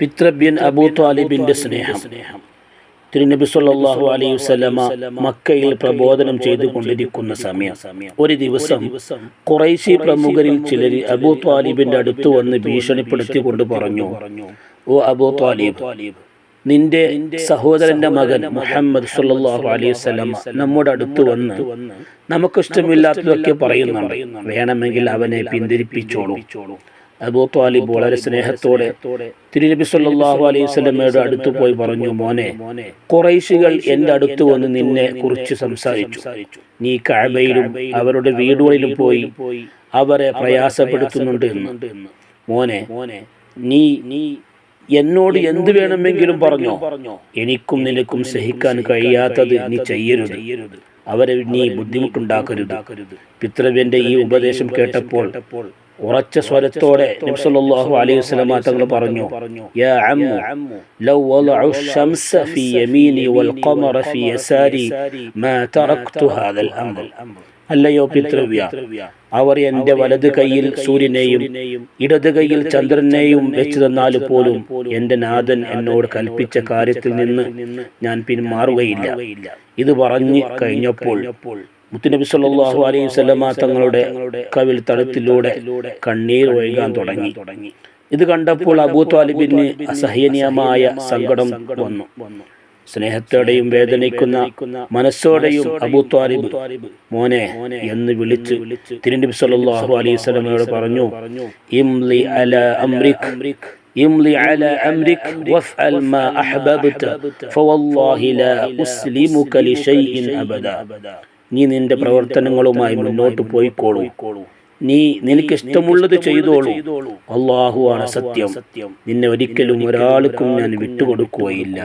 പിത്രബ്യൻ അബൂ താലിബിന്റെ സ്നേഹം. തിരുനബി സല്ലല്ലാഹു അലൈഹി വസല്ലമ മക്കയിൽ പ്രബോധനം ചെയ്തുകൊണ്ടിരിക്കുന്ന സമയം. ഒരു ദിവസം കുറൈശി പ്രമുഖരിൽ ചിലർ അബൂ താലിബിന്റെ അടുത്ത് വന്ന് ഭീഷണിപ്പെടുത്തിക്കൊണ്ട് പറഞ്ഞു ഓ അബൂ താലിബ് നിന്റെ സഹോദരന്റെ മകൻ മുഹമ്മദ് സല്ലാഹു അലൈഹി വസല്ലമ നമ്മുടെ അടുത്ത് വന്ന് നമുക്കിഷ്ടമില്ലാത്തതൊക്കെ പറയുന്നുണ്ട്. വേണമെങ്കിൽ അവനെ പിന്തിരിപ്പിച്ചോളൂ. അബൂ താലിബ് വളരെ സ്നേഹത്തോടെ തിരുനബി സല്ലല്ലാഹു അലൈഹി വസല്ലമയുടെ അടുത്ത് പോയി പറഞ്ഞു മോനെ കുറൈശികൾ എന്റെ അടുത്ത് വന്ന് നിന്നെ കുറിച്ച് സംസാരിച്ചു. നീ കഅബയിലും അവരുടെ വീടുകളിലും പോയി അവരെ പ്രയാസപ്പെടുത്തുന്നുണ്ട് എന്ന്. മോനെ നീ നീ എന്നോട് എന്ത് വേണമെങ്കിലും പറഞ്ഞോ. എനിക്കും നിനക്കും സഹിക്കാൻ കഴിയാത്തത് നീ ചെയ്യരുത്. അവരെ നീ ബുദ്ധിമുട്ടുണ്ടാക്കരുത്. പിതൃവ്യന്റെ ഈ ഉപദേശം കേട്ടപ്പോൾ ورتش سوالتوره نبي صلى الله عليه وسلم تغل برنيو يا عم لو ولع الشمس في يميني والقمر في يساري ما تركت هذا الأمر അല്ലയോ പിതൃവ്യ? അവർ എന്റെ വലത് കൈയിൽ സൂര്യനെയും ഇടത് കൈയിൽ ചന്ദ്രനെയും വെച്ചു തന്നാൽ പോലും എന്റെ നാഥൻ എന്നോട് കൽപ്പിച്ച കാര്യത്തിൽ നിന്ന് ഞാൻ പിന്മാറുകയില്ല. ഇത് പറഞ്ഞു കഴിഞ്ഞപ്പോൾ മുത്തുനബി സല്ലല്ലാഹു അലൈഹി വസല്ലമ തങ്ങളുടെ കവിൽ തടത്തിലൂടെ കണ്ണീർ ഒഴുകാൻ തുടങ്ങി. ഇത് കണ്ടപ്പോൾ അബൂ താലിബിന് അസഹനീയമായ സങ്കടം വന്നു. സ്നേഹത്തോടെയും വേദനിക്കുന്ന മനസ്സോടെയും അബൂ താലിബ് മോനെ എന്ന് വിളിച്ച് തിരുനബി സല്ലല്ലാഹു അലൈഹി വസല്ലമയോട് പറഞ്ഞു ഇംലി അല അംരിക് امضي على أمرك وافعل ما أحببت فوالله لا أسلمك لشيء أبدا നീ നിന്റെ പ്രവർത്തനങ്ങളുമായി മുന്നോട്ട് പോയിക്കോളൂ നീ നിനക്ക് ഇഷ്ടമുള്ളത് ചെയ്തോളൂ അള്ളാഹു ആണ് സത്യം നിന്നെ ഒരിക്കലും ഒരാൾക്കും ഞാൻ വിട്ടുകൊടുക്കുകയില്ല